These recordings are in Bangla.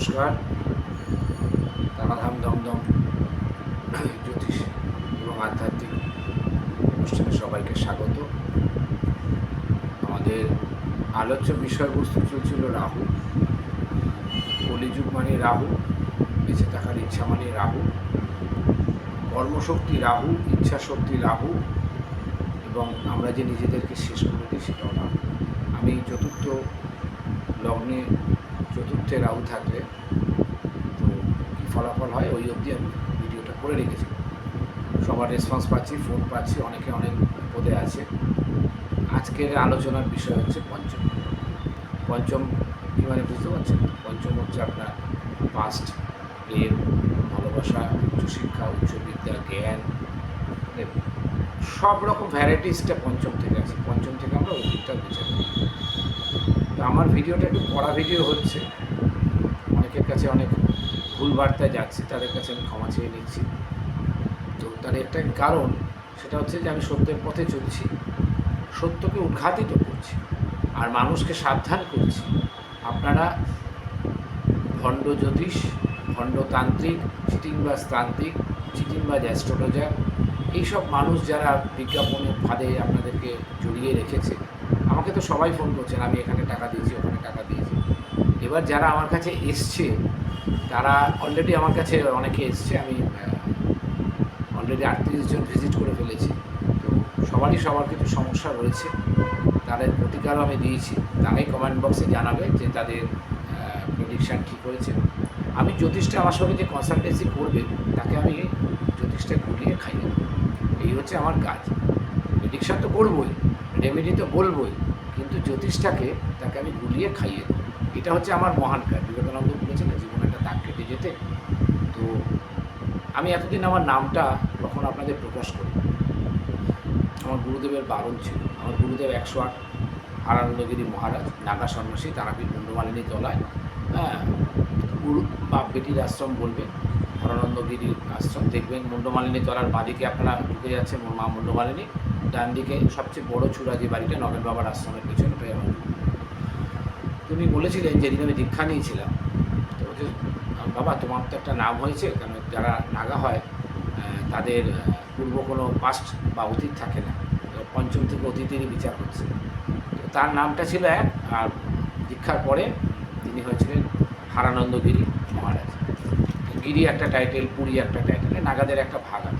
নমস্কার। তারাধাম দমদম জ্যোতিষ এবং আধ্যাত্মিক অনুষ্ঠানে সবাইকে স্বাগত। আমাদের আলোচ্য বিষয়বস্তু চলছিল রাহু। কলিযুগ মানে রাহু, বেঁচে থাকার ইচ্ছা মানে রাহু। কর্মশক্তি রাহু ইচ্ছা শক্তি রাহু এবং আমরা যে নিজেদেরকে শেষ করে দিই সেটাও রাহু। আমি চতুর্থ লগ্নে চতুর্থে রাহু থাকলে, তো কী ফলাফল হয়? ওই অবধি আমি ভিডিওটা করে রেখেছি। সবার রেসপন্স পাচ্ছি ফোন পাচ্ছি, অনেকে অনেক পদে আছে। আজকের আলোচনার বিষয় হচ্ছে পঞ্চম। পঞ্চম কী মানে বুঝতে পারছেন? পঞ্চম হচ্ছে আপনার পাস্ট প্রেম, ভালোবাসা, উচ্চশিক্ষা, উচ্চবিদ্যা, জ্ঞান। সব রকম ভ্যারাইটিসটা পঞ্চম থেকে আছে। পঞ্চম থেকে আমরা অতীতটা করি। তো আমার ভিডিওটা একটু পড়া ভিডিও হচ্ছে। অনেকের কাছে অনেক ভুল বার্তায় যাচ্ছে, তাদের কাছে আমি ক্ষমা চেয়ে নিচ্ছি। তো তার একটা কারণ, সেটা হচ্ছে যে আমি সত্যের পথে চলছি, সত্যকে উদ্ঘাটিত করছি, আর মানুষকে সাবধান করছি। আপনারা ভণ্ড জ্যোতিষ ভণ্ডতান্ত্রিক চিটিংবাজ তান্ত্রিক, চিটিংবাজ অ্যাস্ট্রোলজার, এইসব মানুষ যারা বিজ্ঞাপনের ফাঁদে আপনাদেরকে জড়িয়ে রেখেছে আমাকে তো সবাই ফোন করছেন আমি এখানে টাকা দিয়েছি, ওখানে টাকা দিয়েছি। এবার যারা আমার কাছে এসছে, তারা অলরেডি আমার কাছে অনেকে এসছে, আমি অলরেডি আটত্রিশ জন ভিজিট করে ফেলেছি। তো সবারই সবার কিছু সমস্যা রয়েছে। তাদের প্রতিকারও আমি দিয়েছি। তারাই কমেন্ট বক্সে জানাবে যে তাদের প্রেডিকশান ঠিক হয়েছে। আমি জ্যোতিষটা আমার সঙ্গে যে কনসালটেন্সি করবে, তাকে আমি জ্যোতিষটা ঘুরিয়ে দেবো। এই হচ্ছে আমার কাজ। প্রেডিকশান তো করবই রেমেডি তো বলবই। জ্যোতিষটাকে তাকে আমি গুলিয়ে খাইয়ে দেবো। এটা হচ্ছে আমার মহান কাজ। বিবেকানন্দ বলেছেন না জীবনে একটা দাগ কেটে যেতে। তো আমি এতদিন আমার নামটা কখন আপনাদের প্রকাশ করি আমার গুরুদেবের বারণ ছিল। আমার গুরুদেব একশো আট আনন্দগিরি মহারাজ, নাগা সন্ন্যাসী, তারাপীঠ মুন্ডমালিনী তলায় হ্যাঁ গুরু বাপ বেটির আশ্রম বলবে হরানন্দগিরির আশ্রম। দেখবেন মুন্ডমালিনী তলার বাঁদিকে আপনারা ঢুকে যাচ্ছে মা মুন্ডমালিনী ডান দিকে সবচেয়ে বড় চূড়া যে বাড়িটা নগেন বাবার আশ্রমের পেছনে পেয়ে আমার। তুমি বলেছিলেন যেদিন আমি দীক্ষা নিয়েছিলাম। তো বলছে, বাবা তোমার তো একটা নাম হয়েছে কারণ যারা নাগা হয় তাদের পূর্ব কোনো পাস্ট বা অতীত থাকে না। পঞ্চম থেকে অতীতেরই বিচার হচ্ছে। তো তার নামটা ছিল এক আর দীক্ষার পরে তিনি হয়েছিলেন হারানন্দগিরি মহারাজ। গিরি একটা টাইটেল পুরী একটা টাইটেল নাগাদের একটা ভাগ আছে।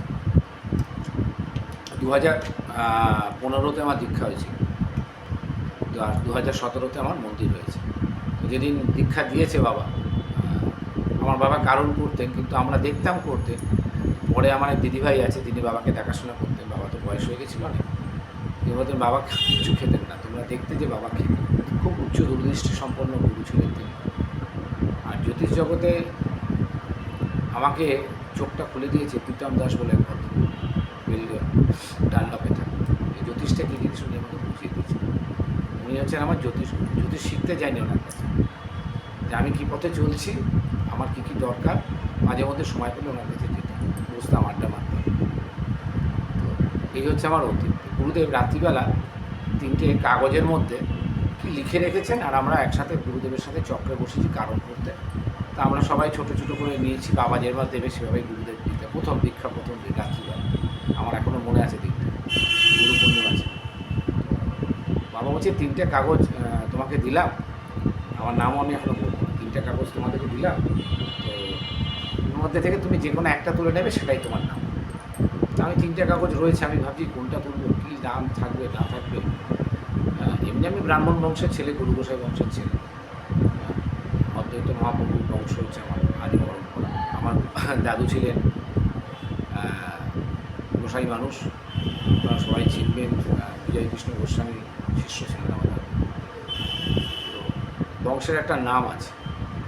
দু হাজার পনেরোতে আমার দীক্ষা হয়েছিল। আর দু হাজার সতেরোতে আমার মন্দির হয়েছে। যেদিন দীক্ষা দিয়েছে বাবা আমার বাবা কারণ করতেন, কিন্তু আমরা দেখতাম করতে পরে আমার দিদিভাই আছে, তিনি বাবাকে দেখাশোনা করতেন। বাবা তো বয়স হয়ে গেছিল অনেক। তিনি বলতেন, বাবা কিচ্ছু খেতেন না। তোমরা দেখতে যে বাবা খেতেন খুব উচ্চ দূরদৃষ্টি সম্পন্ন গুরু ছিলেন তিনি। আর জ্যোতিষ জগতে আমাকে চোখটা খুলে দিয়েছে, প্রীতম দাস বলে এক ভদ্র বেলগিয়া ডানলপে থাকে এই জ্যোতিষটা কী জিনিস উনি আমাকে বুঝিয়ে দিয়েছে উনি হচ্ছেন আমার জ্যোতিষ জ্যোতিষ শিখতে যায়নি ওনার কাছে। যে আমি কী পথে চলছি, আমার কী কী দরকার, মাঝে মধ্যে সময় পেলে ওনার কাছে যেতাম বসতাম আড্ডা মারতাম এই হচ্ছে আমার অতীত। গুরুদেব রাত্রিবেলা তিনটে কাগজের মধ্যে কি লিখে রেখেছেন, আর আমরা একসাথে গুরুদেবের সাথে চক্রে বসেছি কারণ করতে। তা আমরা সবাই ছোট ছোট করে নিয়েছি, বাবা যেভাবে দেবে সেভাবেই গুরুদেব দিতে। প্রথম দীক্ষা, প্রথম দিন রাত্রিবেলা। আমার এখনও মনে আছে দিকটা গুরু পূর্ণিমা আছে। বাবা বলছে, তিনটে কাগজ তোমাকে দিলাম। আমার নামও আমি এখনও বলব তিনটে কাগজ তোমাদেরকে দিলাম। তো ওর মধ্যে থেকে তুমি যে কোনো একটা তুলে নেবে, সেটাই তোমার নাম। আমি তিনটে কাগজ রয়েছে, আমি ভাবছি কোনটা তুলবো, কী নাম থাকবে, না থাকবে। এমনি আমি ব্রাহ্মণ বংশের ছেলে গুরু গোসাই বংশের ছেলে। অদ্বৈত মহাপ্রভুর বংশ হচ্ছে আমার আদি পরম্পরা। আমার দাদু ছিলেন গোসাই মানুষ আপনারা সবাই চিনবেন বিজয় কৃষ্ণ গোস্বামী শিষ্য ছিলেন। তো বংশের একটা নাম আছে।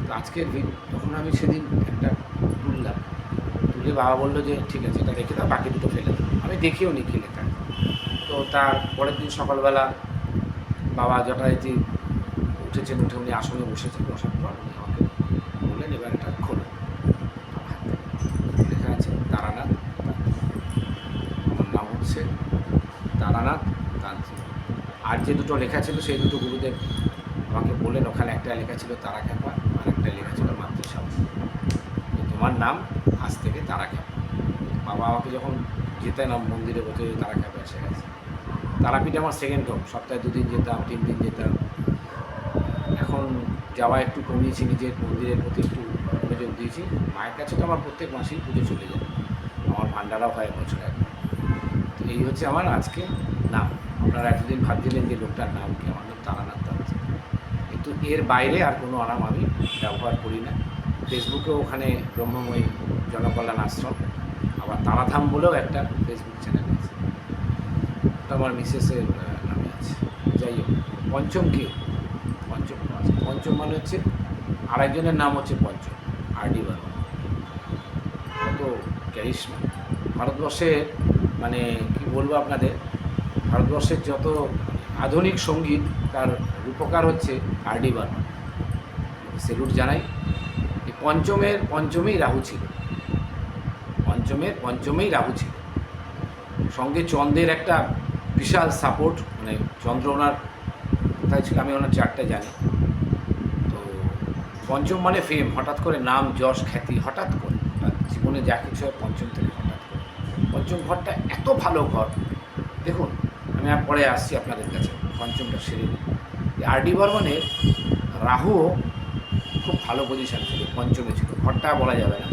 তো আজকের তখন আমি সেদিন একটা তুললাম। তুলে বাবা বলল যে, ঠিক আছে, এটা রেখে দাও, বাকি দুটো ফেলে আমি দেখিও নি কি লেখা তো তার পরের দিন সকালবেলা বাবা যথারীতি উঠেছেন, উঠে উনি আসনে বসেছেন, বসার পর উনি আমাকে বললেন এবার এটা খোলো আমার হাতে লেখা আছে তারানাথ আমার নাম হচ্ছে তারানাথ তান্ত্রিক আর যে দুটো লেখা ছিল, সেই দুটো গুরুদেব আমাকে বললেন, ওখানে একটা লেখা ছিল তারা খ্যাপা, আর একটা লেখা ছিল মাতৃ বিপুল সাহস যে তোমার নাম আজ থেকে তারা খ্যাপা। বাবা আমাকে যখন যেতেন মন্দিরে বলতে তারা খ্যাপা এসে গেছে। তারাপীঠে আমার সেকেন্ড হোম সপ্তাহে দুদিন যেতাম তিন দিন যেতাম। এখন যাওয়া একটু কমিয়েছি নিজের মন্দিরের প্রতি, একটু মনোযোগ দিয়েছি। মায়ের কাছে তো আমার প্রত্যেক মাসেই পুজো চলে যায়। আমার ভান্ডারাও হয় বছর তো এই হচ্ছে আমার আজকে নাম। আপনারা এতদিন ভাবছিলেন যে লোকটার নাম কি? আমার নাম তারানাথ দত্ত কিন্তু এর বাইরে আর কোনো নাম আমি ব্যবহার করি না। ফেসবুকেও ওখানে ব্রহ্মময়ী জনকল্যাণ আশ্রম। আবার তারাধাম বলেও একটা ফেসবুক চ্যানেল আছে। আমার মিসেসের নামে আছে। যাই হোক, পঞ্চম কেউ পঞ্চম আছে। পঞ্চম মানে হচ্ছে, আরেকজনের নাম হচ্ছে পঞ্চম আর ডি বর্মন কত ক্যারিশমা ভারতবর্ষের মানে কি বলব আপনাদের? ভারতবর্ষের যত আধুনিক সংগীত, তার রূপকার হচ্ছে আর ডি সেলুট জানাই পঞ্চমের, পঞ্চমেই রাহু ছিল। পঞ্চমের, পঞ্চমেই রাহু ছিল। সঙ্গে চন্দ্রের একটা বিশাল সাপোর্ট মানে চন্দ্র ওনার কোথায় ছিল আমি ওনার চারটে জানি। তো পঞ্চম মানে ফেম হঠাৎ করে নাম, যশ, খ্যাতি, হঠাৎ করে জীবনে যা কিছু হয় পঞ্চম থেকে হঠাৎ করে। পঞ্চম ঘরটা এত ভালো ঘর, দেখুন আমি পরে আসছি আপনাদের কাছে, পঞ্চমটা আর ডি বর্মনের রাহুও খুব ভালো পজিশন ছিল পঞ্চমে ছিল, ঘরটা বলা যাবে না।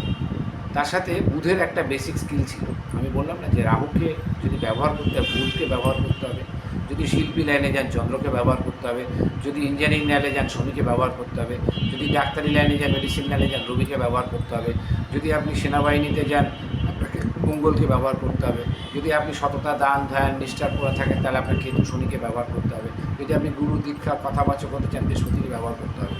তার সাথে বুধের একটা বেসিক স্কিল ছিল। আমি বললাম না যে রাহুকে যদি ব্যবহার করতে হবে, বুধকে ব্যবহার করতে হবে, যদি শিল্পী লাইনে যান, চন্দ্রকে ব্যবহার করতে হবে, যদি ইঞ্জিনিয়ারিং লাইনে যান, শনিকে ব্যবহার করতে হবে, যদি ডাক্তারি লাইনে যান মেডিসিন লাইনে যান, রবিকে ব্যবহার করতে হবে, যদি আপনি সেনাবাহিনীতে যান মঙ্গলকে ব্যবহার করতে হবে। যদি আপনি সততা, দান, ধ্যান নিষ্ঠার করে থাকেন, তাহলে আপনার কেতু শনিকে ব্যবহার করতে হবে। যদি আপনি গুরু, দীক্ষা, কথাবাচক হতে চান, বৃহস্পতিকে ব্যবহার করতে হবে।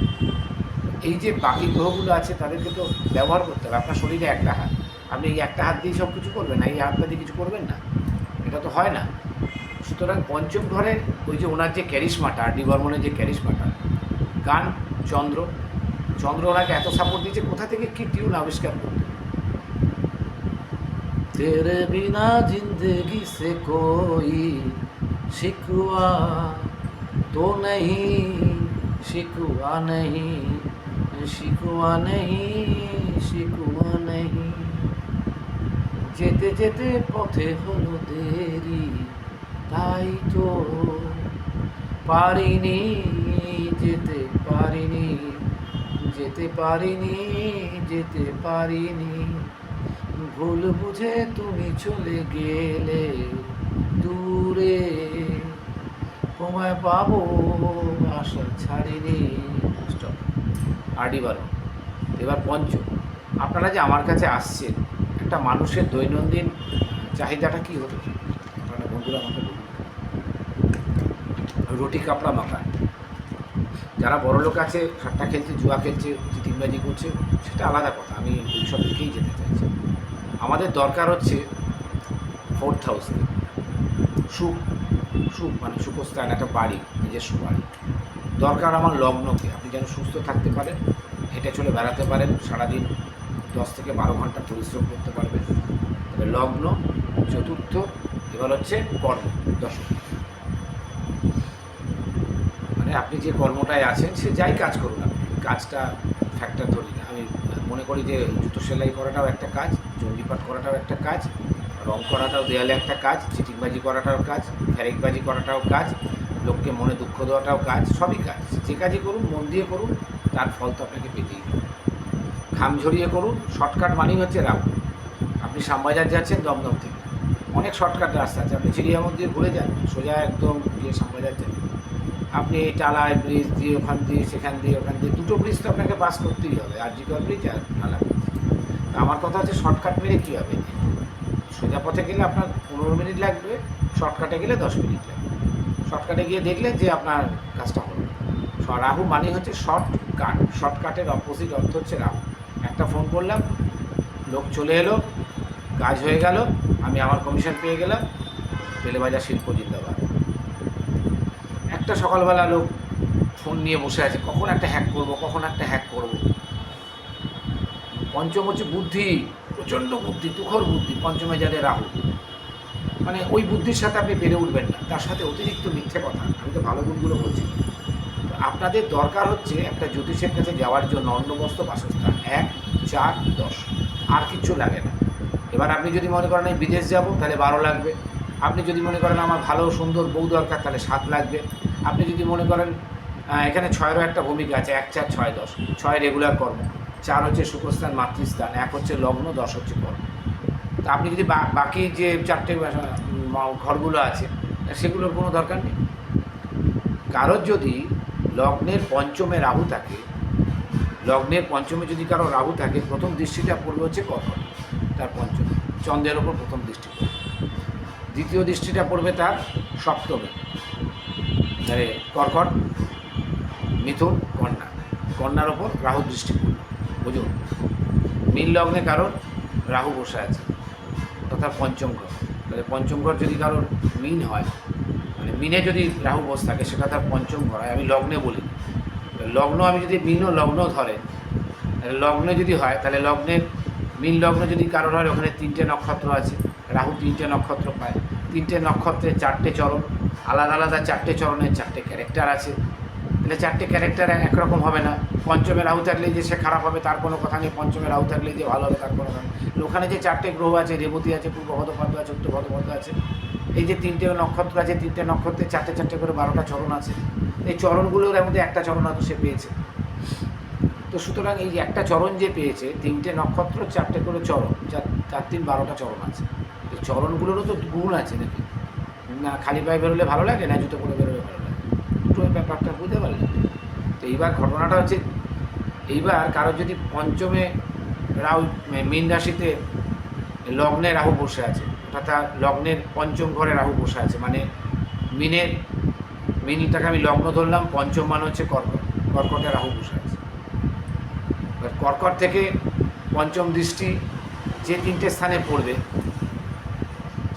এই যে বাকি গ্রহগুলো আছে, তাদেরকে তো ব্যবহার করতে হবে। আপনার শরীরে একটা হাত। আপনি এই একটা হাত দিয়েই সব কিছু করবেন না, এই হাতটা দিয়ে কিছু করবেন না। এটা তো হয় না। সুতরাং পঞ্চম ঘরের ওই যে ওনার যে ক্যারিশমাটা আর ডি বর্মনের যে ক্যারিশমাটা গান, চন্দ্র। চন্দ্র ওনাকে এত সাপোর্ট দিয়েছে, কোথা থেকে কি টিউন আবিষ্কার করতে तेरे बिना जिंदगी से कोई शिकवा तो नहीं शिकवा नहीं शिकवा नहीं शिकवा नहीं যেতে যেতে পথে হলো দেরি তাই তো পারিনি যেতে পারিনি যেতে পারিনি যেতে পারিনি ভুল বুঝে তুমি চলে গেলে দূরে। তোমায় পাবো, আশা ছাড়িনি. আডি বারো। এবার পঞ্চ। আপনারা যে আমার কাছে আসছেন, একটা মানুষের দৈনন্দিন চাহিদাটা কি হতো আপনারা বন্ধুরা আমাকে বলুন। রুটি কাপড়া মাখান যারা বড় লোক আছে ঠাট্টা খেলছে, জুয়া খেলছে চিটিংবাজি করছে, সেটা আলাদা কথা। আমি ওই সব দিকেই যেতে চাইছি। আমাদের দরকার হচ্ছে ফোর্থ হাউসে সুখ সুখ মানে সুখস্থান, একটা বাড়ি নিজস্ব বাড়ি দরকার আমার লগ্নকে, আপনি যেন সুস্থ থাকতে পারেন, হেঁটে চলে বেড়াতে পারেন, সারাদিন দশ থেকে বারো ঘণ্টা পরিশ্রম করতে পারবেন। তবে লগ্ন, চতুর্থ, এবার হচ্ছে কর্ম, দশম। মানে আপনি যে কর্মটায় আছেন, সে যাই কাজ করুন আপনি কাজটা ফ্যাক্টর ধরি না। আমি মনে করি যে জুতো সেলাই করাটাও একটা কাজ চণ্ডীপাঠ করাটাও একটা কাজ, রং করাটাও দেয়ালে একটা কাজ, চিটিংবাজি করাটাও কাজ, ফ্যারেকবাজি করাটাও কাজ, লোককে মনে দুঃখ দেওয়াটাও কাজ, সবই কাজ। যে কাজই করুন, মন দিয়ে করুন, তার ফল তো আপনাকে পেতেই হবে। ঘাম ঝরিয়ে করুন, শর্টকাট মানেই হচ্ছে রাম। আপনি শ্যামবাজার যাচ্ছেন দমদম থেকে। অনেক শর্টকাট রাস্তা আছে, আপনি চিড়িয়ামত দিয়ে ঘুরে যান, সোজা একদম গিয়ে শ্যামবাজার যান। আপনি টালায় ব্রিজ দিয়ে, ওখান দিয়ে, সেখান দিয়ে, ওখান দিয়ে, দুটো ব্রিজ তো আপনাকে পাস করতেই হবে, আর জিকর ব্রিজ আর টালা। আমার কথা হচ্ছে শর্টকাট মেরে কী হবে? সোজা পথে গেলে আপনার পনেরো মিনিট লাগবে শর্টকাটে গেলে দশ মিনিট লাগবে। শর্টকাটে গিয়ে দেখলেন যে আপনার কাজটা হলো রাহু মানে হচ্ছে শর্টকাট শর্টকাটের অপোজিট অর্থ হচ্ছে রাহু। একটা ফোন করলাম, লোক চলে এলো, কাজ হয়ে গেল, আমি আমার কমিশন পেয়ে গেলাম, তেলেবাজার শিল্প জিন্দাবাদ। একটা সকালবেলা লোক ফোন নিয়ে বসে আছে, কখন একটা হ্যাক করব, কখন একটা হ্যাক করব? পঞ্চম হচ্ছে বুদ্ধি, প্রচণ্ড বুদ্ধি, তুখর বুদ্ধি, পঞ্চমে যাদের রাহু। মানে ওই বুদ্ধির সাথে আপনি পেরে উঠবেন না, তার সাথে অতিরিক্ত মিথ্যে কথা। আমি তো ভালো গুণগুলো বলছি। আপনাদের দরকার হচ্ছে একটা জ্যোতিষের কাছে যাওয়ার জন্য অন্নবস্ত বাসস্থান। এক, চার, দশ। আর কিচ্ছু লাগে না। এবার আপনি যদি মনে করেন আমি বিদেশ যাব, তাহলে বারো লাগবে। আপনি যদি মনে করেন আমার ভালো সুন্দর বউ দরকার, তাহলে সাত লাগবে। আপনি যদি মনে করেন এখানে ছয়েরও একটা ভূমিকা আছে, এক, চার, ছয়, দশ। ছয় রেগুলার কর্ম। চার হচ্ছে সুখস্থান মাতৃস্থান, এক হচ্ছে লগ্ন, দশ হচ্ছে কর্ম তা আপনি যদি বাকি যে চারটে ঘরগুলো আছে সেগুলোর কোনো দরকার নেই? কারোর যদি লগ্নের পঞ্চমে রাহু থাকে, লগ্নের পঞ্চমে যদি কারও রাহু থাকে, প্রথম দৃষ্টিটা পড়বে হচ্ছে কর্কট তার পঞ্চমে, চন্দ্রের ওপর প্রথম দৃষ্টি পড়বে। দ্বিতীয় দৃষ্টিটা পড়বে তার সপ্তমে। মানে কর্কট, মিথুন, কন্যা। কন্যার ওপর রাহু দৃষ্টি পড়বে। বুঝুন মীন লগ্নে কারোর রাহু বসে আছে, তথা পঞ্চম ঘর। তাহলে পঞ্চম ঘর যদি কারোর মিন হয় মানে মিনে যদি রাহু বসে থাকে, সেটা তার পঞ্চম ঘর হয়। আমি লগ্নে বলি লগ্ন আমি যদি মিন লগ্ন ধরে, তাহলে লগ্নে যদি হয়, তাহলে লগ্নের, মিন লগ্ন যদি কারোর হয়, ওখানে তিনটে নক্ষত্র আছে। রাহু তিনটে নক্ষত্র পায়। তিনটে নক্ষত্রের চারটে চরণ, আলাদা আলাদা চারটে চরণের চারটে ক্যারেক্টার আছে। তাহলে চারটে ক্যারেক্টার একরকম হবে না। পঞ্চমের রাহু থাকলে যে সে খারাপ হবে, তার কোনো কথা নেই। পঞ্চমের রাহু থাকলে যে ভালো হবে, তার কোনো কথা নেই। ওখানে যে চারটে গ্রহ আছে, রেবতী আছে, পূর্ব ভদ্রপদ্ম আছে, উত্তর ভদ্রপদ্ম আছে, এই যে তিনটে নক্ষত্র আছে, তিনটে নক্ষত্রে চারটে চারটে করে বারোটা চরণ আছে। এই চরণগুলোর মধ্যে একটা চরণ হয়তো সে পেয়েছে। তো সুতরাং এই একটা চরণ যে পেয়েছে, তিনটে নক্ষত্র, চারটে করে চরণ চার চার তিন বারোটা চরণ আছে। এই চরণগুলোরও তো গুণ আছে নাকি? না, খালি পায়ে বেরোলে ভালো লাগে, না জুতো পরে বেরোলে দুটো ব্যাপারটা বুঝতে পারলেন তো এইবার ঘটনাটা হচ্ছে, এইবার কারও যদি পঞ্চমে রাহু মীন রাশিতে লগ্নে রাহু বসে আছে, অর্থাৎ তার লগ্নের পঞ্চম ঘরে রাহু বসে আছে মানে মিনের, মিনটাকে আমি লগ্ন ধরলাম, পঞ্চম মান হচ্ছে কর্কট, কর্কটে রাহু বসে আছে। এবার কর্কট থেকে পঞ্চম দৃষ্টি যে তিনটে স্থানে পড়বে,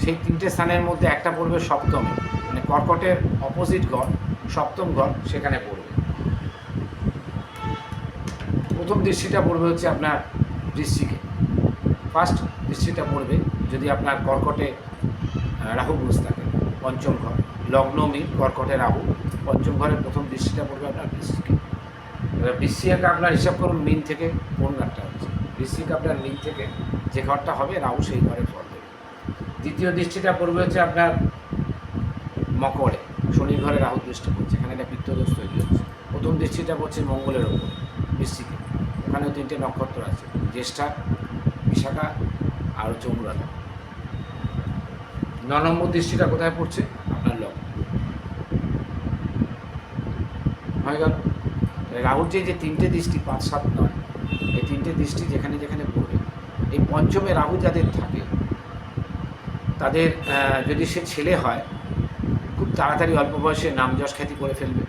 সেই তিনটে স্থানের মধ্যে একটা পড়বে সপ্তমে মানে কর্কটের অপোজিট ঘর সপ্তম ঘর সেখানে পড়বে। প্রথম দৃষ্টিটা পড়বে হচ্ছে আপনার বৃশ্চিকে ফার্স্ট দৃষ্টিটা পড়বে যদি আপনার কর্কটে রাহু বুঝ থাকে, পঞ্চম ঘর। লগ্ন মিন কর্কটে রাহু, পঞ্চম ঘরের প্রথম দৃষ্টিটা পড়বে আপনার বৃষ্টিকে। বৃশ্চিকে আপনার হিসাব করুন, মিন থেকে কোন ঘরটা হচ্ছে? বৃষ্টিকে আপনার মিন থেকে যে ঘরটা হবে, রাহু সেই ঘরে দেবে দ্বিতীয় দৃষ্টিটা পড়বে হচ্ছে আপনার মকরে। শনির ঘরে রাহু দৃষ্টি পড়ছে এখানে একটা পিত্তদোষ তৈরি হচ্ছে। প্রথম দৃষ্টিটা পড়ছে মঙ্গলের ওপর বৃশ্চিকে ওখানেও তিনটে নক্ষত্র আছে, জ্যেষ্ঠা, বিশাখা আর হচ্ছে অনুরাধা। ন নম্বর দৃষ্টিটা কোথায় পড়ছে? আপনার লগ্ন। হয়ে গেল। রাহুর যে যে তিনটে দৃষ্টি, পাঁচ, সাত, নয়, এই তিনটে দৃষ্টি যেখানে যেখানে পড়বে এই পঞ্চমে রাহু যাদের থাকে, তাদের যদি সে ছেলে হয় তাড়াতাড়ি অল্প বয়সে নাম যশ খ্যাতি করে ফেলবে।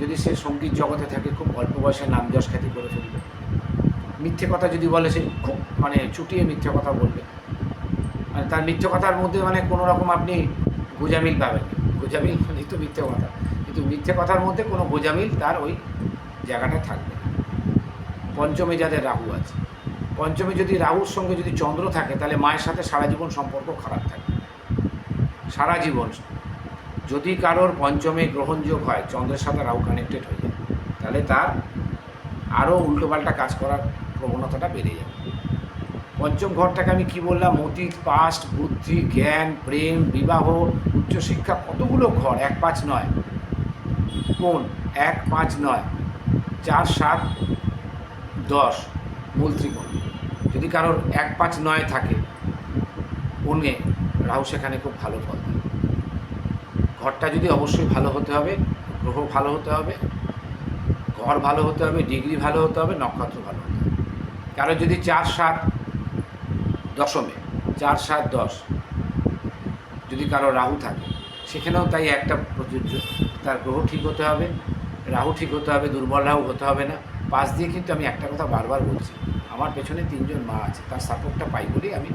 যদি সে সংগীত জগতে থাকে, খুব অল্প বয়সে নাম যশ খ্যাতি করে ফেলবে। মিথ্যে কথা যদি বলে, সে খুব মানে চুটিয়ে মিথ্যে কথা বলবে। মানে তার মিথ্যে কথার মধ্যে মানে কোনো রকম আপনি গোজামিল পাবেন। গোজামিল মানেই তো মিথ্যে কথা। কিন্তু মিথ্যে কথার মধ্যে কোনো গোজামিল তার ওই জায়গাটা থাকবে পঞ্চমে যাদের রাহু আছে, পঞ্চমে যদি রাহুর সঙ্গে যদি চন্দ্র থাকে, তাহলে মায়ের সাথে সারা জীবন সম্পর্ক খারাপ থাকে। সারা জীবন যদি কারোর পঞ্চমে গ্রহণযোগ হয় চন্দ্রের সাথে রাহু কানেক্টেড হয়ে যায় তাহলে তার আরও উল্টোপাল্টা কাজ করার প্রবণতাটা বেড়ে যাবে। পঞ্চম ঘরটাকে আমি কি বললাম? অতীত পাস্ট বুদ্ধি, জ্ঞান, প্রেম, বিবাহ, উচ্চশিক্ষা, কতগুলো ঘর? এক পাঁচ নয়। কোন? এক পাঁচ নয়। চার সাত দশ। মূল ত্রিকোণ। যদি কারোর এক পাঁচ নয় থাকে কোণে রাহু সেখানে খুব ভালো ফল ঘরটা যদি অবশ্যই ভালো হতে হবে, গ্রহ ভালো হতে হবে, ঘর ভালো হতে হবে, ডিগ্রি ভালো হতে হবে, নক্ষত্র ভালো হতে হবে। কারও যদি চার সাত দশমে, চার সাত দশ, যদি কারও রাহু থাকে, সেখানেও তাই একটা প্রযোজ্য, তার গ্রহ ঠিক হতে হবে, রাহু ঠিক হতে হবে, দুর্বল রাহু হতে হবে না। পাশ দিয়ে কিন্তু আমি একটা কথা বারবার বলছি, আমার পেছনে তিনজন মা আছে, তার সাপোর্টটা পাই বলেই আমি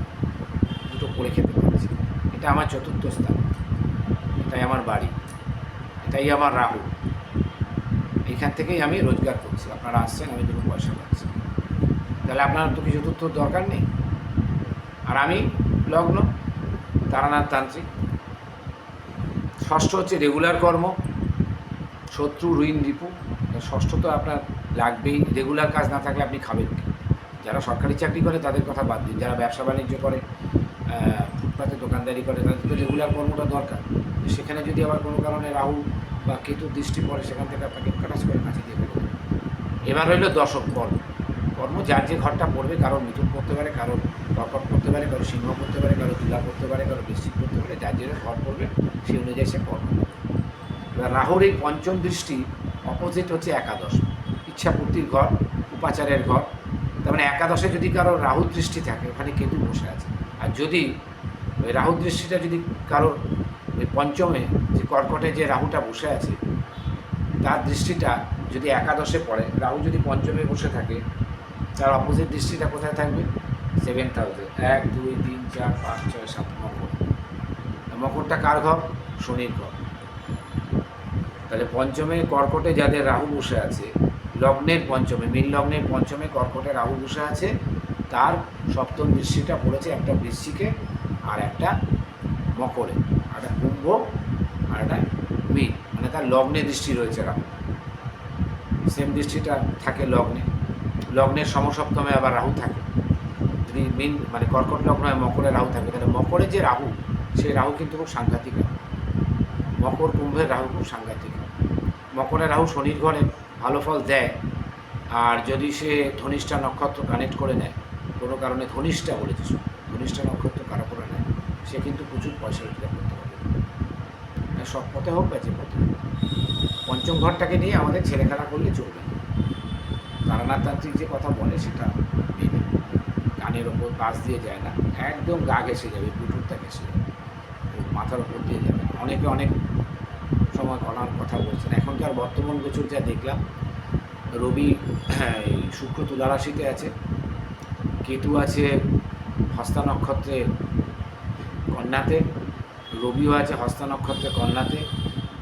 দুটো করে খেতে পারছি। এটা আমার চতুর্থ স্থান। এটাই আমার বাড়ি, এটাই আমার রাহু। এইখান থেকেই আমি রোজগার করছি। আপনারা আসছেন, আমি দুটো পয়সা পাচ্ছি। তাহলে আপনার তো কিছু তথ্য দরকার নেই? আর আমি লগ্ন, তারানাথ তান্ত্রিক। ষষ্ঠ হচ্ছে রেগুলার কর্ম, শত্রু, ঋণ, রিপু। ষষ্ঠ তো আপনার লাগবেই। রেগুলার কাজ না থাকলে আপনি খাবেন যারা সরকারি চাকরি করে, তাদের কথা বাদ দিন। যারা ব্যবসা বাণিজ্য করে ফুটপাতে দোকানদারি করে, তাদের তো রেগুলার কর্মটা দরকার। সেখানে যদি আবার কোনো কারণে রাহু বা কেতুর দৃষ্টি পড়ে, সেখান থেকে আপনাকে কাটাস করে কাছে দিয়ে দেবে। এবার হইল দশক কর্ম। কর্ম যার যে ঘরটা পড়বে কারোর মিথুন করতে পারে কারোর কর্কট করতে পারে, কারও সিংহ করতে পারে, কারও তুলা করতে পারে, কারও বৃশ্চিক করতে পারে, যার যে ঘর পড়বে, সেই অনুযায়ী সে কর্ম এবার রাহুর এই পঞ্চম দৃষ্টি অপোজিট হচ্ছে একাদশ। ইচ্ছাপূর্তির ঘর, উপাচারের ঘর। তার মানে একাদশে যদি কারও রাহু দৃষ্টি থাকে, ওখানে কেতু বসে আছে। আর যদি ওই রাহু দৃষ্টিটা যদি কারোর ওই পঞ্চমে যে কর্কটে যে রাহুটা বসে আছে, তার দৃষ্টিটা যদি একাদশে পড়ে, রাহু যদি পঞ্চমে বসে থাকে, তার অপোজিট দৃষ্টিটা কোথায় থাকবে? সেভেন থাউজেন্ড এক, দুই, তিন, চার, পাঁচ, ছয়, সাত, মকর। মকরটা কার ঘর? শনির ঘর। তাহলে পঞ্চমে কর্কটে যাদের রাহু বসে আছে, লগ্নের পঞ্চমে, মীন লগ্নের পঞ্চমে কর্কটে রাহু বসে আছে, তার সপ্তম দৃষ্টিটা পড়েছে একটা বৃষ্টিকে আর একটা মকরে। একটা কুম্ভ, আর একটা মীন মানে তার লগ্নে দৃষ্টি রয়েছে রাহু সেম দৃষ্টিটা থাকে লগ্নে। লগ্নের সমসপ্তমে আবার রাহু থাকে। যদি মীন মানে কর্কট লগ্ন হয়, মকরে রাহু থাকে, তাহলে মকরে যে রাহু, সেই রাহু কিন্তু খুব সাংঘাতিক রাহু। মকর কুম্ভের রাহু খুব সাংঘাতিক হয়। মকরে রাহু শনির ঘরে ভালো ফল দেয়। আর যদি সে ধনিষ্ঠা নক্ষত্র কানেক্ট করে নেয়, কোনো কারণে ধনিষ্ঠা বলেছে ধনিষ্ঠা নক্ষত্র সে কিন্তু প্রচুর পয়সা রোজগার করতে পারবে। সব পথে হোক বেঁচে পথে হোক। পঞ্চম ঘরটাকে নিয়ে আমাদের ছেলেখেলা করলে চলবে না। তারানাথতান্ত্রিক যে কথা বলে সেটা কানের ওপর বাস দিয়ে যায় না, একদম গা ঘেসে যাবে বুটুরটা ঘেসে যাবে, মাথার ওপর দিয়ে যাবে। অনেকে অনেক সময় অনার কথা বলছেন। এখনকার বর্তমান গোচর যা দেখলাম, রবি শুক্র তুলা রাশিতে আছে, কেতু আছে হস্তা নক্ষত্রে কন্যাতে, রবিও আছে হস্তা নক্ষত্রে কন্যাতে,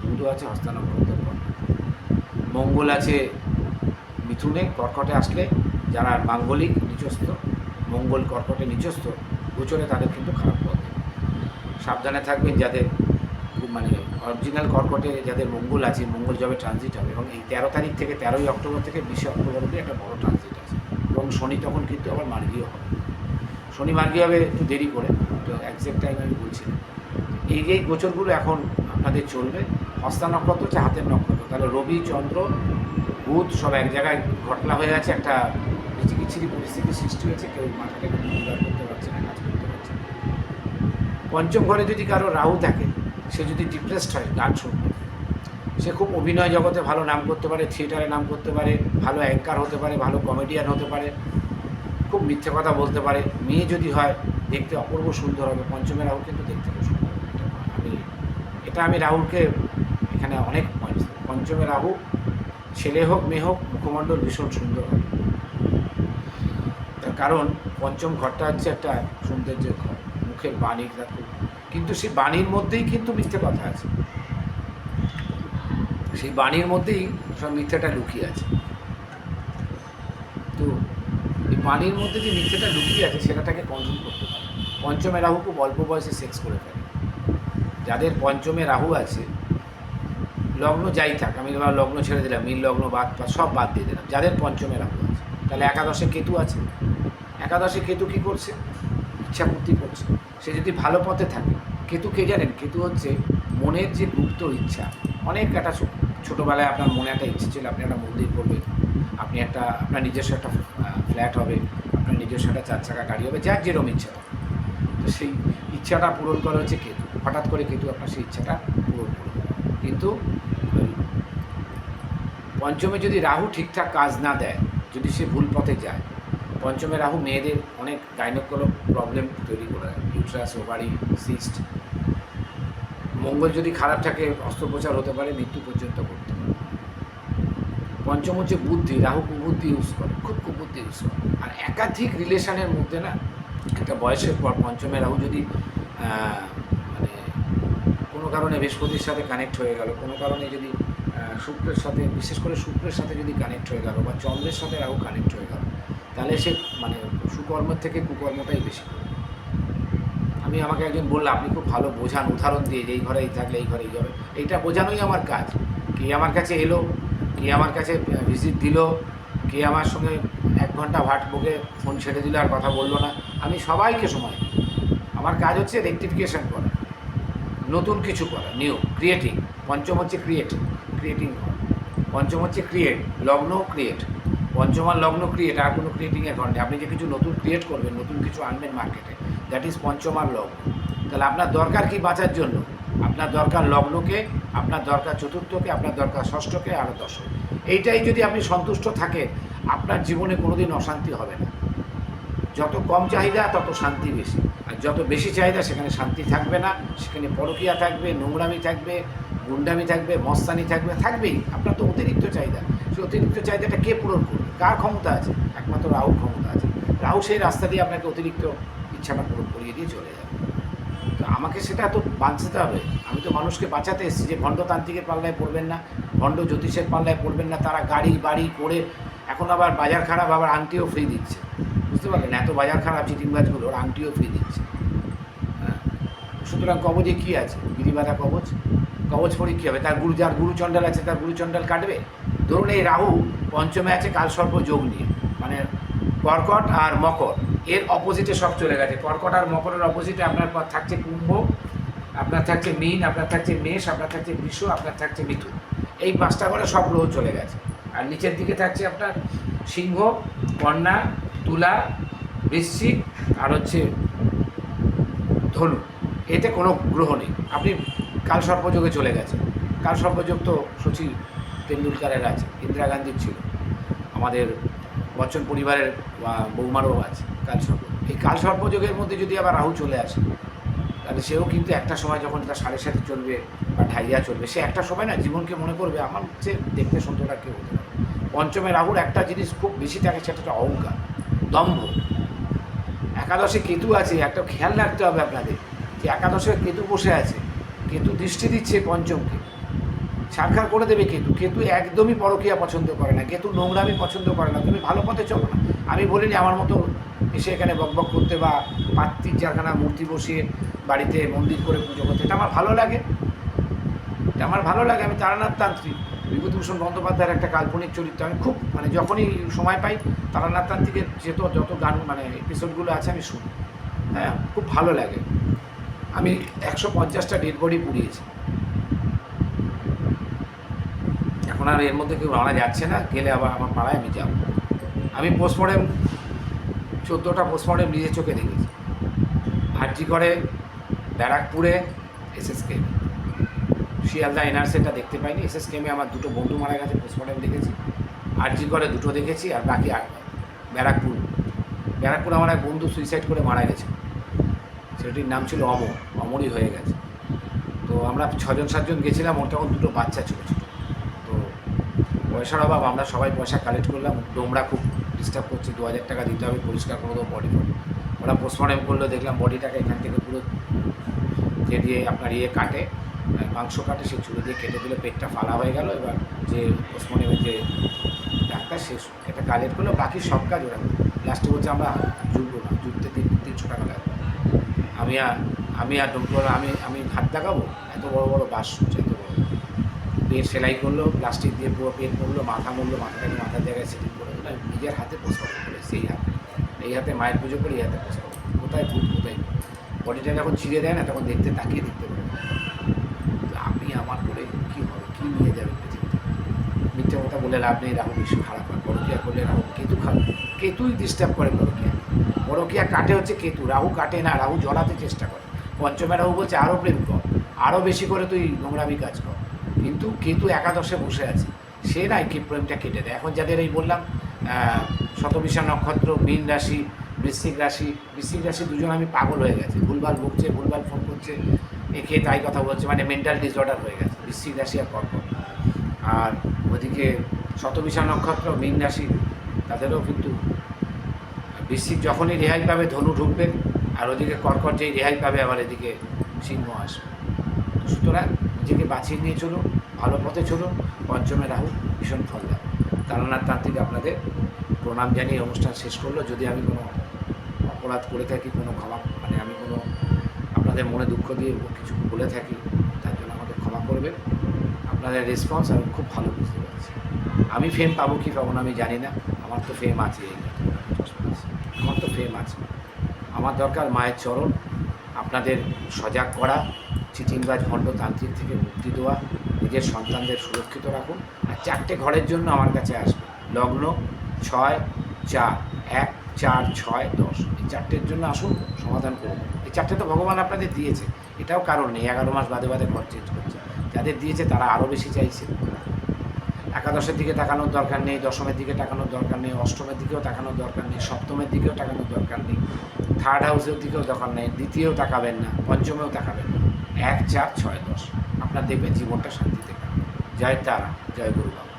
বুধও আছে হস্তা নক্ষত্রে মঙ্গল আছে মিথুনে, কর্কটে আসলে যারা মাঙ্গলিক নিচস্থ মঙ্গল, কর্কটে নিচস্থ গোচরে তাদের কিন্তু খারাপ পথ। সাবধানে থাকবেন যাদের মানে অরিজিনাল কর্কটে যাদের মঙ্গল আছে, মঙ্গল জবে ট্রানজিট হবে এবং এই তেরো তারিখ থেকে তেরোই অক্টোবর থেকে বিশে অক্টোবর অবধি একটা বড় ট্রানজিট আছে এবং শনি তখন কিন্তু আবার মার্গীয় হবে। শনি মার্গীয় হবে একটু দেরি করে, তো একজ্যাক্ট টাইম আমি বলছি এই যে গোচরগুলো এখন আপনাদের চলবে, হস্তা নক্ষত্র হচ্ছে হাতের নক্ষত্র। তাহলে রবি, চন্দ্র, বুধ সব এক জায়গায় ঘটনা হয়ে আছে একটা বিচিকিচ্ছিরি পরিস্থিতি সৃষ্টি হয়েছে, কেউ মাথাকে উদ্ধার করতে পারছে না, কাজ করতে পারছে না। পঞ্চম ঘরে যদি কারও রাহু থাকে, সে যদি ডিপ্রেসড হয়, গান শুনবে। সে খুব অভিনয় জগতে ভালো নাম করতে পারে থিয়েটারে নাম করতে পারে, ভালো অ্যাঙ্কার হতে পারে, ভালো কমেডিয়ান হতে পারে। খুব মিথ্যে কথা বলতে পারে। মেয়ে যদি হয়, দেখতে অপূর্ব সুন্দর হবে। পঞ্চমে রাহু কিন্তু দেখতে খুব সুন্দর আমি, এটা আমি রাহুলকে এখানে অনেক পঞ্চমে রাহু ছেলে হোক, মেয়ে হোক, মুখমণ্ডল ভীষণ সুন্দর হবে। তার কারণ, পঞ্চম ঘরটা হচ্ছে একটা সৌন্দর্যের ঘর। মুখের বাণী খুব। কিন্তু সেই বাণীর মধ্যেই কিন্তু মিথ্যে কথা আছে। সেই বাণীর মধ্যেই সব মিথ্যাটা লুকিয়ে আছে। তো বাণীর মধ্যে যে মিথ্যেটা লুকিয়ে আছে, সেটাকে কন্ট্রোল করতে পারে। পঞ্চমে রাহু খুব অল্প বয়সে সেক্স করে ফেলে। যাদের পঞ্চমে রাহু আছে, লগ্ন যাই থাক, আমি এবার লগ্ন ছেড়ে দিলাম মিল লগ্ন, বাদ সব বাদ দিয়ে দিলাম। যাদের পঞ্চমে রাহু আছে, তাহলে একাদশে কেতু আছে। একাদশে কেতু কী করছে? ইচ্ছাপূর্তি করছে। সে যদি ভালো পথে থাকে, কেতু কে জানেন? কেতু হচ্ছে মনের যে গুপ্ত ইচ্ছা, অনেক একটা ছোটোবেলায় আপনার মনে একটা ইচ্ছে ছিল, আপনি একটা মন্দির করবেন, আপনি একটা আপনার নিজস্ব একটা ফ্ল্যাট হবে, আপনার নিজস্ব একটা চার চাকা গাড়ি হবে, যার যেরকম ইচ্ছা তো সেই ইচ্ছাটা পূরণ করা হচ্ছে কেতু, হঠাৎ করে কেতু আপনার সেই ইচ্ছাটা পূরণ করবে কিন্তু পঞ্চমে যদি রাহু ঠিকঠাক কাজ না দেয়, যদি সে ভুল পথে যায়, পঞ্চমে রাহু মেয়েদের অনেক গাইনোকোলো প্রবলেম তৈরি করে দেয় ইউট্রাস ওভারি সিস্ট মঙ্গল যদি খারাপ থাকে, অস্ত্রোপচার হতে পারে, মৃত্যু পর্যন্ত করতে পঞ্চম হচ্ছে বুদ্ধি, রাহু কুবুদ্ধি ইউজ করে? খুব কুবুদ্ধি ইউজ করে। আর একাধিক রিলেশনের মধ্যে না, একটা বয়সের পর পঞ্চমে রাহু যদি মানে কোনো কারণে বৃহস্পতির সাথে কানেক্ট হয়ে গেল, কোনো কারণে যদি শুক্রের সাথে, বিশেষ করে শুক্রের সাথে যদি কানেক্ট হয়ে গেল বা চন্দ্রের সাথে রাহু কানেক্ট হয়ে গেল, তাহলে সে মানে সুকর্মের থেকে কুকর্মটাই বেশি আমি আমাকে একজন বলল, আপনি খুব ভালো বোঝান, উদাহরণ দিয়ে যে এই ঘরে এই থাকলে এই ঘরে এই যাবে। এইটা বোঝানোই আমার কাজ। কি আমার কাছে এলো কে আমার কাছে ভিজিট দিল, কে আমার সঙ্গে এক ঘণ্টা ভাট বকে ফোন ছেড়ে দিল আর কথা বলল না। আমি সবাইকে সময় দিই। আমার কাজ হচ্ছে রেকটিফিকেশন করা। নতুন কিছু করা নিউ ক্রিয়েটিং পঞ্চম হচ্ছে ক্রিয়েট ক্রিয়েটিং করা। পঞ্চম হচ্ছে ক্রিয়েট লগ্ন ক্রিয়েট পঞ্চমার লগ্ন ক্রিয়েট আর কোনো ক্রিয়েটিং অ্যাকাউন্টে আপনি যে কিছু নতুন ক্রিয়েট করবেন, নতুন কিছু আনবেন মার্কেটে দ্যাট ইজ পঞ্চম আর লগ্ন। তাহলে আপনার দরকার কি বাঁচার জন্য? আপনার দরকার লগ্নকে আপনার দরকার চতুর্থকে, আপনার দরকার ষষ্ঠকে, আর দশক। এইটাই যদি আপনি সন্তুষ্ট থাকেন, আপনার জীবনে কোনোদিন অশান্তি হবে না। যত কম চাহিদা, তত শান্তি বেশি। আর যত বেশি চাহিদা, সেখানে শান্তি থাকবে না। সেখানে পরকিয়া থাকবে, নোংরামি থাকবে, গুন্ডামি থাকবে, মস্তানি থাকবে, থাকবেই। আপনার তো অতিরিক্ত চাহিদা। সেই অতিরিক্ত চাহিদাটা কে পূরণ করবে? কার ক্ষমতা আছে? একমাত্র রাহু ক্ষমতা আছে। রাহু সেই রাস্তা দিয়ে আপনাকে অতিরিক্ত ইচ্ছাটা পূরণ করিয়ে দিয়ে চলে যাবে। আমাকে সেটা তো বাঁচতে হবে। আমি তো মানুষকে বাঁচাতে এসেছি যে ভণ্ডতান্ত্রিকের পাল্লায় পড়বেন না, ভণ্ড জ্যোতিষের পাল্লায় পড়বেন না, তারা গাড়ি, বাড়ি করে এখন আবার বাজার খারাপ, আবার আংটিও ফ্রি দিচ্ছে। বুঝতে পারলেন? এত বাজার খারাপ চিটিংবাজগুলো, ওর আংটিও ফ্রি দিচ্ছে। হ্যাঁ। সুতরাং কবজে কী আছে? গিরিবাধা কবচ? কবচ পড়ে কী হবে? তার গুরু, যার গুরুচণ্ডাল আছে, তার গুরুচণ্ডাল কাটবে? ধরুন এই রাহু পঞ্চমে আছে কালসর্প যোগ নিয়ে। মানে কর্কট আর মকর। এর অপোজিটে সব চলে গেছে। কর্কট আর মকরের অপোজিটে আপনার থাকছে কুম্ভ, আপনার থাকছে মীন, আপনার থাকছে মেষ, আপনার থাকছে বৃষ, আপনার থাকছে মিথুন এই পাঁচটা করে সব গ্রহ চলে গেছে। আর নিচের দিকে থাকছে আপনার সিংহ, কন্যা, তুলা, বৃশ্চিক আর হচ্ছে ধনু। এতে কোনো গ্রহ নেই। আপনি কাল সর্পযোগে চলে গেছে কাল সর্পযোগ তো সচিন তেন্ডুলকারের আছে। ইন্দিরা গান্ধীর ছিল। আমাদের বচ্চন পরিবারের বৌমারও আছে, কাল সর্প। এই কাল সর্পযোগের মধ্যে যদি আবার রাহু চলে আসে, তাহলে সেও কিন্তু একটা সময় যখন তার সাড়ে সাথে চলবে বা ঢাইয়া চলবে, সে একটা সময় না জীবনকে মনে করবে, আমার হচ্ছে দেখতে আর কেউ হতে পঞ্চমে রাহুর একটা জিনিস খুব বেশি থাকে, সেটা হচ্ছে অহংকার, দম্ভ। একাদশে কেতু আছে, একটা খেয়াল রাখতে হবে আপনাদের, যে একাদশে কেতু বসে আছে, কেতু দৃষ্টি দিচ্ছে পঞ্চমকে। সাক্ষাৎ করে দেবে কেতু। কেতু একদমই পরকীয়া পছন্দ করে না। কেতু নোংরামি পছন্দ করে না। তুমি ভালো পথে চলো না। আমি বলিনি আমার মতো এসে এখানে বকবক করতে বা পাত্রিক চারখানা মূর্তি বসিয়ে বাড়িতে মন্দির করে পুজো করতে। এটা আমার ভালো লাগে। এটা আমার ভালো লাগে। আমি তারানাথ তান্ত্রিক বিভূতিভূষণ বন্দ্যোপাধ্যায়ের একটা কাল্পনিক চরিত্র। আমি খুব মানে যখনই সময় পাই তারানাথ তান্ত্রিকের যত যত গান মানে এপিসোডগুলো আছে আমি শুনি। হ্যাঁ খুব ভালো লাগে। আমি একশো পঞ্চাশটা ডেড বডি পুড়িয়েছি। আর এর মধ্যে কেউ মারা যাচ্ছে না, গেলে আবার আমার পাড়ায় আমি যাব। আমি পোস্টমর্টেম চোদ্দোটা পোস্টমর্টেম নিজের চোখে দেখেছি। হার্জি করে ব্যারাকপুরে এসএসকে শিয়ালদা এনআরসিটা দেখতে পাইনি এসএসকেমে আমার দুটো বন্ধু মারা গেছে পোস্টমর্টেম দেখেছি। আরজি করে দুটো দেখেছি আর বাকি আর ব্যারাকপুর। ব্যারাকপুর আমার এক বন্ধু সুইসাইড করে মারা গেছে। ছেলেটির নাম ছিল অমর, অমরই হয়ে গেছে। তো আমরা ছজন সাতজন গেছিলাম, ওর তখন দুটো বাচ্চা তো পয়সার অভাব, আমরা সবাই পয়সা কালেক্ট করলাম ডোমরা খুব ডিস্টার্ব করছে, দু হাজার টাকা দিতে হবে, পরিষ্কার করে দেবো বডি ফডি ওরা পোস্টমর্টেম করল, দেখলাম বডিটাকে এখান থেকে পুরো যে দিয়ে আপনার ইয়ে কাটে মাংস কাটে সেই চুলো দিয়ে কেটে দিলে, পেটটা ফালা হয়ে গেল, এবার যে পোস্টমর্টেমের যে ডাক্তার, সে এটা কালেক্ট করল, বাকি সব কাজ ওরা লাস্টে বলছে, আমরা জুটবো না, জুটতে তিন, তিনশো টাকা লাগবে আমি আর আমি আর ডক্টর আমি আমি হাত দেখাবো? এত বড় বড় বাস বড় পেট সেলাই করল প্লাস্টিক দিয়ে পুরো পেট করল, মাথা মরলো মাথাটাকে মাথার জায়গায় সেটিং করে দিলো, আমি নিজের হাতে পোস্টমর্টম করে সেই হাতে। এই হাতে মায়ের পুজো করি এই হাতে পোস্টমর্টম কোথায় ভূত, কোথায়? বডিটা যখন ছিঁড়ে দেয় না, তখন দেখতে, তাকিয়ে দেখতে পারে। আপনি আমার করে কী হবে? কী নিয়ে যাবে পৃথিবীতে? মিথ্যে কথা বলে লাভ নেই, রাহু বেশি খারাপ হয়। পরকিয়া করলে রাহু কেতু খারাপ কেতুই ডিস্টার্ব করে পরকিয়া। পরকিয়া কাটে হচ্ছে কেতু। রাহু কাটে না, রাহু জড়াতে চেষ্টা করে। পঞ্চমে রাহু বলছে আরও প্রেম কর। আরও বেশি করে তুই নোংরামি কাজ কর। কিন্তু কেতু একাদশে বসে আছে। সে কি প্রেমটা কেটে দেয়। এখন যাদের এই বললাম শতবিশা নক্ষত্র, মীন রাশি, বৃশ্চিক রাশি বৃশ্চিক রাশি দুজন আমি পাগল হয়ে গেছে। ভুলভাল ভুগছে, ভুলভাল ফোন করছে, একে তাই কথা বলছে মানে মেন্টাল ডিসঅর্ডার হয়ে গেছে, বৃশ্চিক রাশি আর কর্কট আর ওদিকে শতবিশা নক্ষত্র, মীন রাশি, তাদেরও কিন্তু বৃশ্চিক যখনই রেহাই পাবে, ধনু ঢুকবে, আর ওদিকে কর্কট যেই রেহাই পাবে, আবার এদিকে সিংহ আসবে। সুতরাং বাঁচিয়ে নিয়ে চলুন, ভালো পথে চলুন। পঞ্চমে রাহু ভীষণ ফল দেয় তারানাথ তান্ত্রিক আপনাদের প্রণাম জানিয়ে অনুষ্ঠান শেষ করল। যদি আমি কোনো অপরাধ করে থাকি, কোনো ক্ষমা মানে আমি কোনো আপনাদের মনে দুঃখ দিয়ে কিছু বলে থাকি, তার জন্য আমাকে ক্ষমা করবেন। আপনাদের রেসপন্স আমি খুব ভালো বুঝতে পারছি। আমি ফেম পাবো কি পাবো না আমি জানি না। আমার তো ফেম আছে আমার তো ফেম আছে। আমার দরকার মায়ের চরণ। আপনাদের সজাগ করা। চিটিংবাজ ভণ্ডতান্ত্রিক থেকে মুক্তি দেওয়া, নিজের সন্তানদের সুরক্ষিত রাখুন। আর চারটে ঘরের জন্য আমার কাছে আসবে। লগ্ন ছয়, চার, এক, চার, ছয়, দশ। এই চারটের জন্য আসুন, সমাধান করুন। এই চারটে তো ভগবান আপনাদের দিয়েছে। এটাও কারণ নেই, এগারো মাস বাদে বাদে ঘর চেঞ্জ করছে। যাদের দিয়েছে তারা আরও বেশি চাইছে। একাদশের দিকে তাকানোর দরকার নেই, দশমের দিকে তাকানোর দরকার নেই, অষ্টমের দিকেও তাকানোর দরকার নেই, সপ্তমের দিকেও তাকানোর দরকার নেই থার্ড হাউসের দিকেও দরকার নেই, দ্বিতীয়ও তাকাবেন না, পঞ্চমেও তাকাবেন না। এক, চার, ছয়, দশ। আপনার দেখবেন জীবনটা শান্তিতে কাটবে। জয় তারা, জয় গুরু বাবা